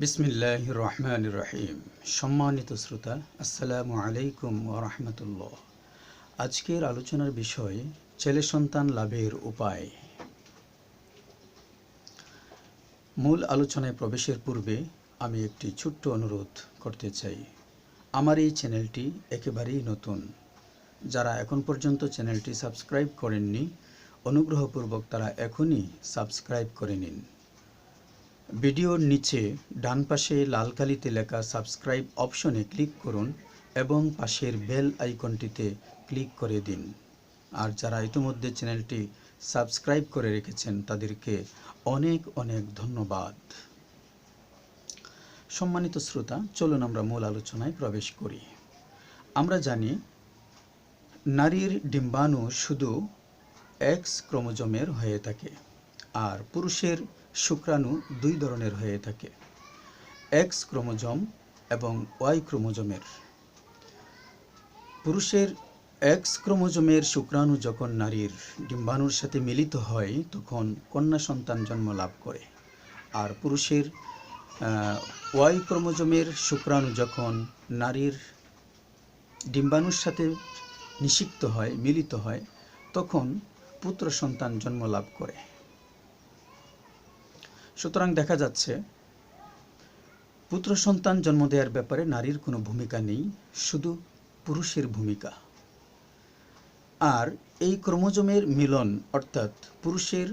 বিসমিল্লাহ রহমান রহিম সম্মানিত শ্রোতা, আসসালামু আলাইকুম ওরহমতুল্লাহ। আজকের আলোচনার বিষয়, ছেলে সন্তান লাভের উপায়। মূল আলোচনায় প্রবেশের পূর্বে আমি একটি ছোট্ট অনুরোধ করতে চাই। আমার এই চ্যানেলটি একেবারেই নতুন। যারা এখন পর্যন্ত চ্যানেলটি সাবস্ক্রাইব করেননি, অনুগ্রহপূর্বক তারা এখনই সাবস্ক্রাইব করে নিন। ভিডিওর নিচে ডান পাশে লাল কালিতে লেখা সাবস্ক্রাইব অপশনে ক্লিক করুন এবং পাশের বেল আইকনটিতে ক্লিক করে দিন। আর যারা ইতিমধ্যে চ্যানেলটি সাবস্ক্রাইব করে রেখেছেন, তাদেরকে অনেক অনেক ধন্যবাদ। সম্মানিত শ্রোতা, চলুন আমরা মূল আলোচনায় প্রবেশ করি। আমরা জানি, নারীর ডিম্বাণু শুধু এক্স ক্রোমোজোমের হয়ে থাকে, আর পুরুষের শুক্রাণু দুই ধরনের হয়ে থাকে এক্স ক্রোমোজোম এবং ওয়াই ক্রোমোজোমের। পুরুষের এক্স ক্রোমোজোমের শুক্রাণু যখন নারীর ডিম্বাণুর সাথে মিলিত হয়, তখন কন্যা সন্তান জন্ম লাভ করে। আর পুরুষের ওয়াই ক্রোমোজোমের শুক্রাণু যখন নারীর ডিম্বাণুর সাথে নিষিক্ত হয়, মিলিত হয়, তখন পুত্র সন্তান জন্ম লাভ করে। সুতরাং দেখা যাচ্ছে পুত্র সন্তান জন্ম দেওয়ার ব্যাপারে নারীর কোনো ভূমিকা নেই, শুধু পুরুষের ভূমিকা। আর এই ক্রোমোজোমের মিলন, অর্থাৎ পুরুষের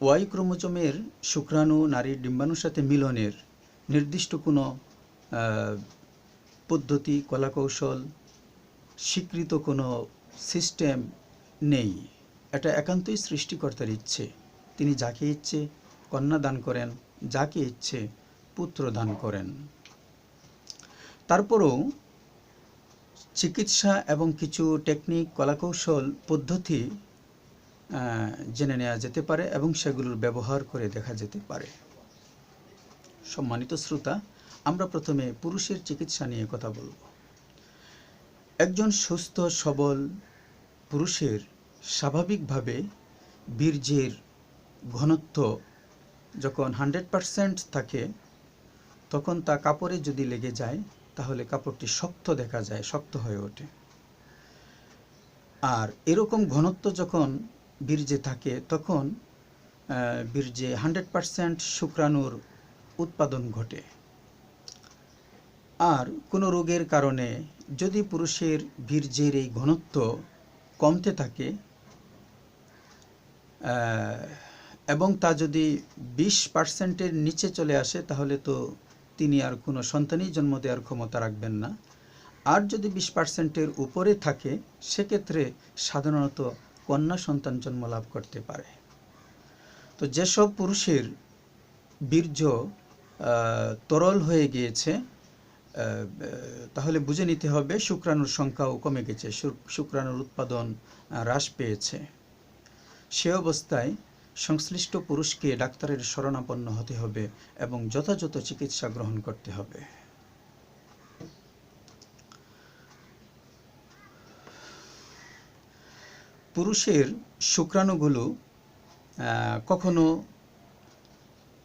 ওয়াই ক্রোমোজোমের শুক্রাণু নারীর ডিম্বাণুর সাথে মিলনের নির্দিষ্ট কোনো পদ্ধতি, কলাকৌশল, স্বীকৃত কোনো সিস্টেম নেই। এটা একান্তই সৃষ্টিকর্তার ইচ্ছে। তিনি যাকে ইচ্ছে কন্যা দান করেন, যাকে ইচ্ছে পুত্র দান করেন। তারপরেও চিকিৎসা এবং কিছু টেকনিক, কলাকৌশল, পদ্ধতি জেনে নেওয়া যেতে পারে এবং সেগুলোর ব্যবহার করে দেখা যেতে পারে। সম্মানিত শ্রোতা, আমরা প্রথমে পুরুষের চিকিৎসা নিয়ে কথা বলব। একজন সুস্থ, সবল পুরুষের স্বাভাবিকভাবে বীর্যের ঘনত্ব যখন হান্ড্রেড পারসেন্ট থাকে, তখন তা কাপড়ে যদি লেগে যায়, তাহলে কাপড়টি শক্ত দেখা যায়, শক্ত হয়ে ওঠে। আর এরকম ঘনত্ব যখন বীর্যে থাকে, তখন বীর্যে হান্ড্রেড পারসেন্ট শুক্রাণুর উৎপাদন ঘটে। আর কোনো রোগের কারণে যদি পুরুষের বীর্যের এই ঘনত্ব কমতে থাকে এবং তা যদি বিশ পার্সেন্টের নিচে চলে আসে, তাহলে তো তিনি আর কোনো সন্তানই জন্ম দেওয়ার ক্ষমতা রাখবেন না। আর যদি বিশ পার্সেন্টের উপরে থাকে, সেক্ষেত্রে সাধারণত কন্যা সন্তান জন্ম লাভ করতে পারে। তো যেসব পুরুষের বীর্য তরল হয়ে গিয়েছে তাহলে বুঝে নিতে হবে শুক্রাণুর সংখ্যাও কমে গেছে শুক্রাণুর উৎপাদন হ্রাস পেয়েছে। সে অবস্থায় সংশ্লিষ্ট পুরুষকে ডাক্তারের শরণাপন্ন হতে হবে এবং যথাযথ চিকিৎসা গ্রহণ করতে হবে। পুরুষের শুক্রাণুগুলো কখনো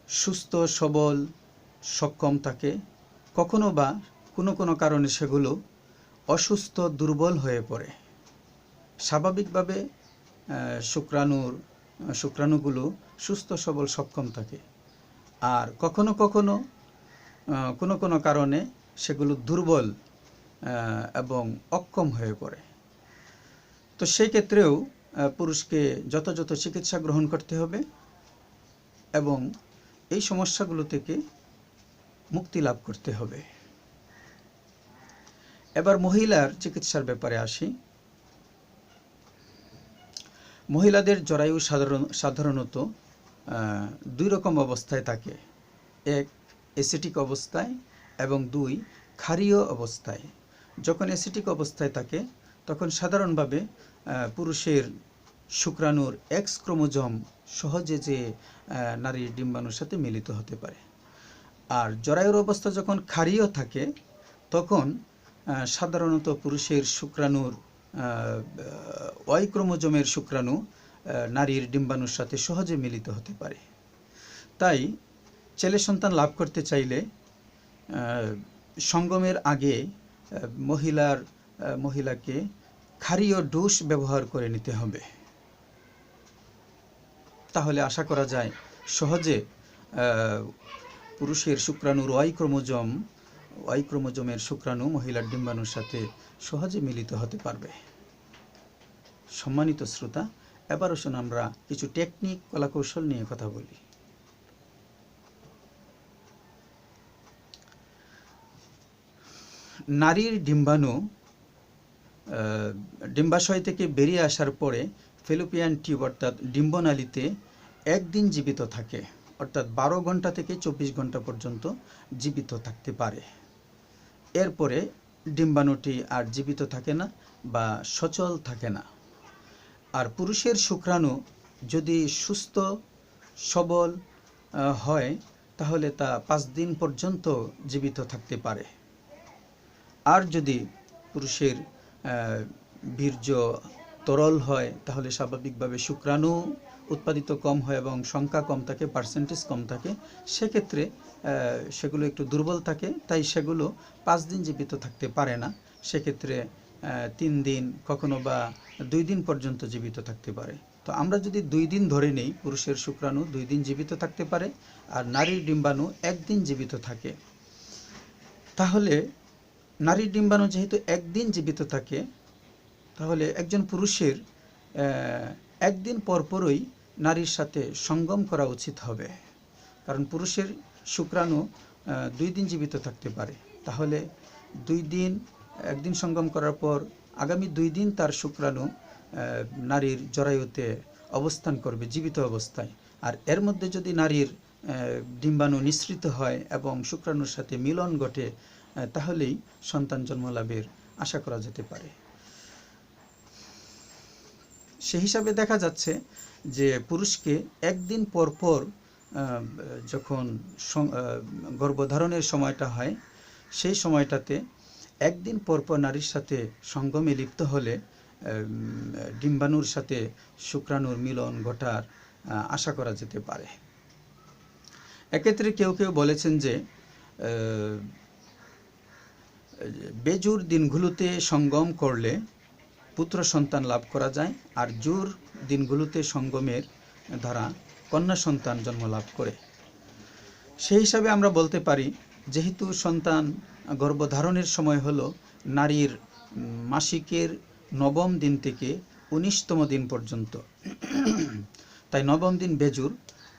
সুস্থ, সবল, সক্ষম থাকে, কখনো বা কোনো কোনো কারণে সেগুলো অসুস্থ, দুর্বল হয়ে পড়ে। স্বাভাবিকভাবে শুক্রাণুর শুক্রাণুগুলো সুস্থ, সবল, সক্ষম থাকে। আর কখনো কখনো কোনো কোনো কারণে সেগুলো দুর্বল এবং অক্ষম হয়ে পড়ে। তো সেই ক্ষেত্রেও পুরুষকে যথাযথ চিকিৎসা গ্রহণ করতে হবে এবং এই সমস্যাগুলো থেকে মুক্তি লাভ করতে হবে। এবার মহিলার চিকিৎসার ব্যাপারে আসি। মহিলাদের জরায়ু সাধারণ, সাধারণত দুই রকম অবস্থায় থাকে। এক অ্যাসিটিক অবস্থায় এবং দুই, ক্ষারীয় অবস্থায়। যখন অ্যাসিটিক অবস্থায় থাকে, তখন সাধারণভাবে পুরুষের শুক্রাণুর এক্স ক্রোমোজম সহজে যে নারীর ডিম্বাণুর সাথে মিলিত হতে পারে। আর জরায়ুর অবস্থা যখন ক্ষারীয় থাকে, তখন সাধারণত পুরুষের শুক্রাণুর ওয়াই ক্রোমোজোমের শুক্রাণু নারীর ডিম্বাণুর সাথে সহজে মিলিত হতে পারে। তাই ছেলে সন্তান লাভ করতে চাইলে সঙ্গমের আগে মহিলার মহিলাকে ক্ষারীয় ডোজ ব্যবহার করে নিতে হবে। তাহলে আশা করা যায় সহজে পুরুষের শুক্রাণুর ওয়াই ক্রোমোজোম ওয়াই ক্রোমোজোমের শুক্রাণু মহিলার ডিম্বাণুর সাথে সহজে মিলিত হতে পারবে। সম্মানিত শ্রোতা এবার আসুন আমরা কিছু টেকনিক, কলাকৌশল নিয়ে কথা বলি। নারীর ডিম্বাণু ডিম্বাশয় থেকে বেরিয়ে আসার পরে ফেলোপিয়ান টিউব, অর্থাৎ ডিম্বনালীতে একদিন জীবিত থাকে, অর্থাৎ বারো ঘণ্টা থেকে চব্বিশ ঘণ্টা পর্যন্ত জীবিত থাকতে পারে। এরপরে ডিম্বাণুটি আর জীবিত থাকে না বা সচল থাকে না। আর পুরুষের শুক্রাণু যদি সুস্থ, সবল হয়, তাহলে তা পাঁচ দিন পর্যন্ত জীবিত থাকতে পারে। আর যদি পুরুষের বীর্য তরল হয়, তাহলে স্বাভাবিকভাবে শুক্রাণু উৎপাদিত কম হয় এবং সংখ্যা কম থাকে পার্সেন্টেজ কম থাকে, সেক্ষেত্রে সেগুলো একটু দুর্বল থাকে, তাই সেগুলো পাঁচ দিন জীবিত থাকতে পারে না। সেক্ষেত্রে তিন দিন, কখনো বা দুই দিন পর্যন্ত জীবিত থাকতে পারে। তো আমরা যদি দুই দিন ধরে নেই, পুরুষের শুক্রাণু দুই দিন জীবিত থাকতে পারে আর নারীর ডিম্বাণু একদিন জীবিত থাকে। তাহলে, নারীর ডিম্বাণু যেহেতু একদিন জীবিত থাকে, তাহলে একজন পুরুষের একদিন পরপরই নারীর সাথে সঙ্গম করা উচিত হবে। কারণ পুরুষের শুক্রাণু দুই দিন জীবিত থাকতে পারে। তাহলে দুই দিন, একদিন সঙ্গম করার পর আগামী দুই দিন তার শুক্রাণু নারীর জরায়ুতে অবস্থান করবে, জীবিত অবস্থায়। আর এর মধ্যে যদি নারীর ডিম্বাণু নিঃসৃত হয় এবং শুক্রাণুর সাথে মিলন ঘটে তাহলেই সন্তান জন্ম লাভের আশা করা যেতে পারে। সে হিসাবে দেখা যাচ্ছে যে পুরুষকে একদিন পর পর যখন গর্ভধারণের সময়টা হয়, সেই সময়টাতে একদিন পর পর নারীর সাথে সঙ্গমে লিপ্ত হলে ডিম্বাণুর সাথে শুক্রাণুর মিলন ঘটার আশা করা যেতে পারে। এক্ষেত্রে কেউ কেউ বলেছেন যে বেজুর দিনগুলোতে সঙ্গম করলে পুত্র সন্তান লাভ করা যায় আর জোর দিনগুলোতে সঙ্গমের দ্বারা কন্যা সন্তান জন্ম লাভ করে। সেই হিসাবে আমরা বলতে পারি, যেহেতু সন্তান গর্ভধারণের সময় হলো, নারীর মাসিকের নবম দিন থেকে উনিশতম দিন পর্যন্ত। তাই নবম দিন বেজুর,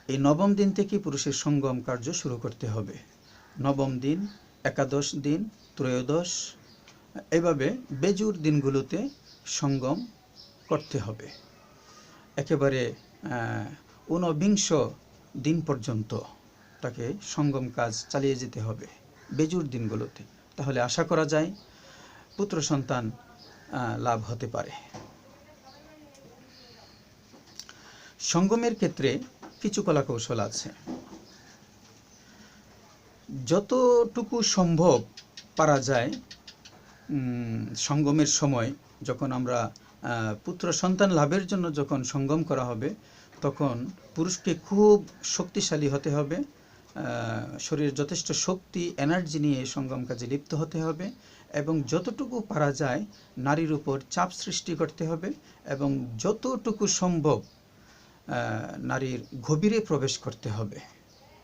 এই নবম দিন থেকে পুরুষের সঙ্গম কার্য শুরু করতে হবে। নবম দিন, একাদশ দিন, ত্রয়োদশ এভাবে বেজুর দিনগুলোতে সঙ্গম করতে হবে। একেবারে ঊনবিংশ দিন পর্যন্ত তাকে সঙ্গম কাজ চালিয়ে যেতে হবে, বেজুর দিনগুলোতে। তাহলে আশা করা যায় পুত্র সন্তান লাভ হতে পারে। সঙ্গমের ক্ষেত্রে কিছু কলাকৌশল আছে। যতটুকু সম্ভব পারা যায় সঙ্গমের সময় যখন আমরা পুত্র সন্তান লাভের জন্য যখন সঙ্গম করা হবে, তখন পুরুষকে খুব শক্তিশালী হতে হবে শরীরে যথেষ্ট শক্তি এনার্জি নিয়ে সঙ্গম কাজে লিপ্ত হতে হবে এবং যতটুকু পারা যায় নারীর উপর চাপ সৃষ্টি করতে হবে এবং যতটুকু সম্ভব নারীর গভীরে প্রবেশ করতে হবে।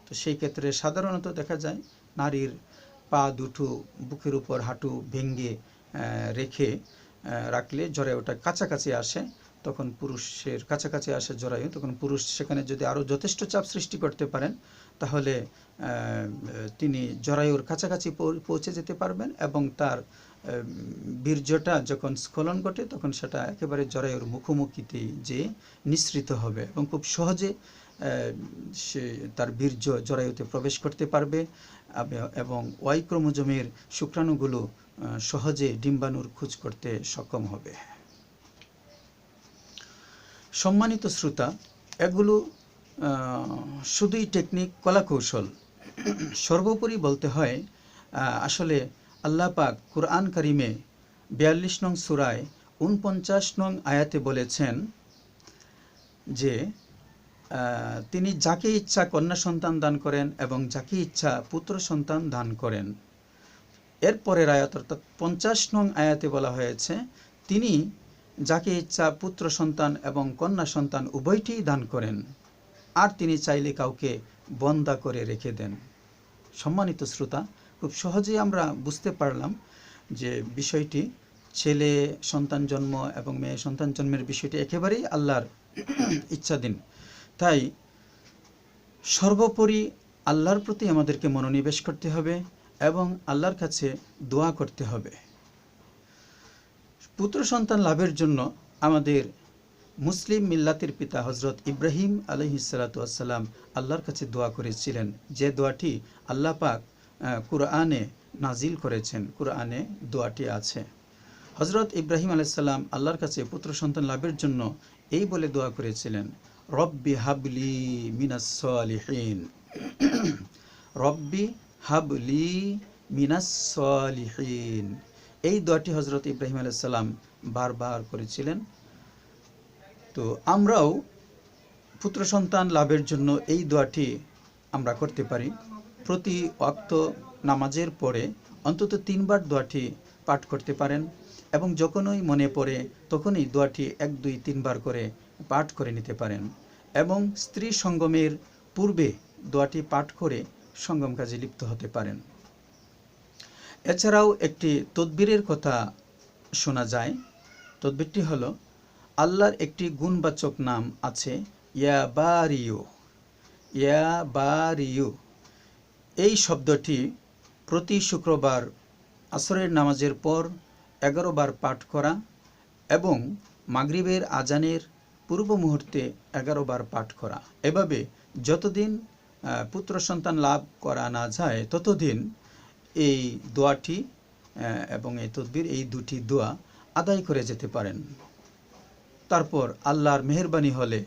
তো সেই ক্ষেত্রে সাধারণত দেখা যায় নারীর পা দুটো বুকের উপর হাঁটু ভেঙ্গে রেখে রাখলে জরায়ুটা কাছাকাছি আসে, তখন পুরুষের কাছাকাছি আসে জরায়ু তখন পুরুষ সেখানে যদি আরও যথেষ্ট চাপ সৃষ্টি করতে পারেন, তাহলে তিনি জরায়ুর কাছাকাছি পৌঁছে যেতে পারবেন এবং তার বীর্যটা যখন স্খলন ঘটে, তখন সেটা একেবারে জরায়ুর মুখোমুখিতেই যে নিঃসৃত হবে এবং খুব সহজে সে তার বীর্য জরায়ুতে প্রবেশ করতে পারবে। এবং ওয়াই ক্রোমোজোমের শুক্রাণুগুলো সহজে ডিম্বাণুর খোঁজ করতে সক্ষম হবে। সম্মানিত শ্রোতা, এগুলো শুধুই টেকনিক কলাকৌশল। সর্বোপরি বলতে হয় আসলে আল্লাহ পাক কুরআন কারিমে বিয়াল্লিশ নং সুরায় উনপঞ্চাশ নং আয়াতে বলেছেন যে তিনি যাকে ইচ্ছা কন্যা সন্তান দান করেন এবং যাকে ইচ্ছা পুত্র সন্তান দান করেন। এরপরের আয়াত, অর্থাৎ পঞ্চাশ নং আয়াতে বলা হয়েছে, তিনি যাকে ইচ্ছা পুত্র সন্তান এবং কন্যা সন্তান উভয়টিই দান করেন। আর তিনি চাইলে কাউকে বন্দা করে রেখে দেন। সম্মানিত শ্রোতা, খুব সহজেই আমরা বুঝতে পারলাম যে বিষয়টি ছেলে সন্তান জন্ম এবং মেয়ে সন্তান জন্মের বিষয়টি একেবারেই আল্লাহর ইচ্ছাধীন। তাই সর্বোপরি আল্লাহর প্রতি আমাদেরকে মনোনিবেশ করতে হবে এবং আল্লাহর কাছে দোয়া করতে হবে। পুত্র সন্তান লাভের জন্য আমাদের মুসলিম মিল্লাতের পিতা হজরত ইব্রাহিম আলহিসাল্লাম আল্লাহর কাছে দোয়া করেছিলেন। যে দোয়াটি আল্লাহ পাক কুরআনে নাজিল করেছেন। কুরআনে দোয়াটি আছে। হজরত ইব্রাহিম আলাইসাল্লাম আল্লাহর কাছে পুত্র সন্তান লাভের জন্য এই বলে দোয়া করেছিলেন, রব্বি হাবলি মিনাস সালিহিন। রব্বি হাবলি মিনাস এই দোয়াটি হজরত ইব্রাহিম আলাইসাল্লাম বারবার করেছিলেন। তো আমরাও পুত্র সন্তান লাভের জন্য এই দোয়াটি আমরা করতে পারি। প্রতি অক্ত নামাজের পরে অন্তত তিনবার দোয়াটি পাঠ করতে পারেন এবং যখনই মনে পড়ে তখনই দোয়াটি এক, দুই, তিনবার করে পাঠ করে নিতে পারেন। এবং স্ত্রী সঙ্গমের পূর্বে দোয়াটি পাঠ করে সঙ্গম কাজে লিপ্ত হতে পারেন। এছাড়াও একটি তদবিরের কথা শোনা যায়। তদবিরটি হল, আল্লাহর একটি গুণবাচক নাম আছে ইয়া বারিউ ইয়া বারিউ এই শব্দটি প্রতি শুক্রবার আসরের নামাজের পর এগারো বার পাঠ করা এবং মাগরিবের আজানের পূর্ব মুহূর্তে এগারো বার পাঠ করা। এভাবে যতদিন পুত্র সন্তান লাভ করা না যায়, ততদিন এই দোয়াটি এবং এই তদবির, এই দুটি দোয়া আদায় করে যেতে পারেন। তারপর আল্লাহর মেহরবানি হলে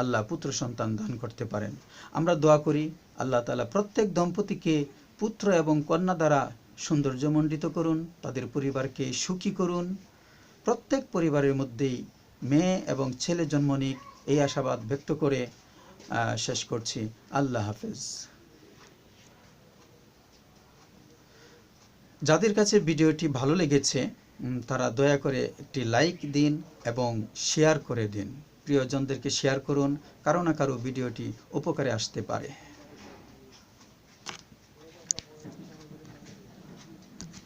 আল্লাহ পুত্র সন্তান দান করতে পারেন। আমরা দোয়া করি, আল্লাহ তালা প্রত্যেক দম্পতিকে পুত্র এবং কন্যা দ্বারা সৌন্দর্যমণ্ডিত করুন, তাদের পরিবারকে সুখী করুন। প্রত্যেক পরিবারের মধ্যেই মেয়ে এবং ছেলে জন্ম নিক, এই আশাবাদ ব্যক্ত করে শেষ করছি। আল্লাহ হাফেজ। যাদের কাছে ভিডিওটি ভালো লেগেছে তারা দয়া করে একটি লাইক দিন এবং শেয়ার করে দিন। প্রিয়জনদেরকে শেয়ার করুন, কারও না কারও ভিডিওটি উপকারে আসতে পারে।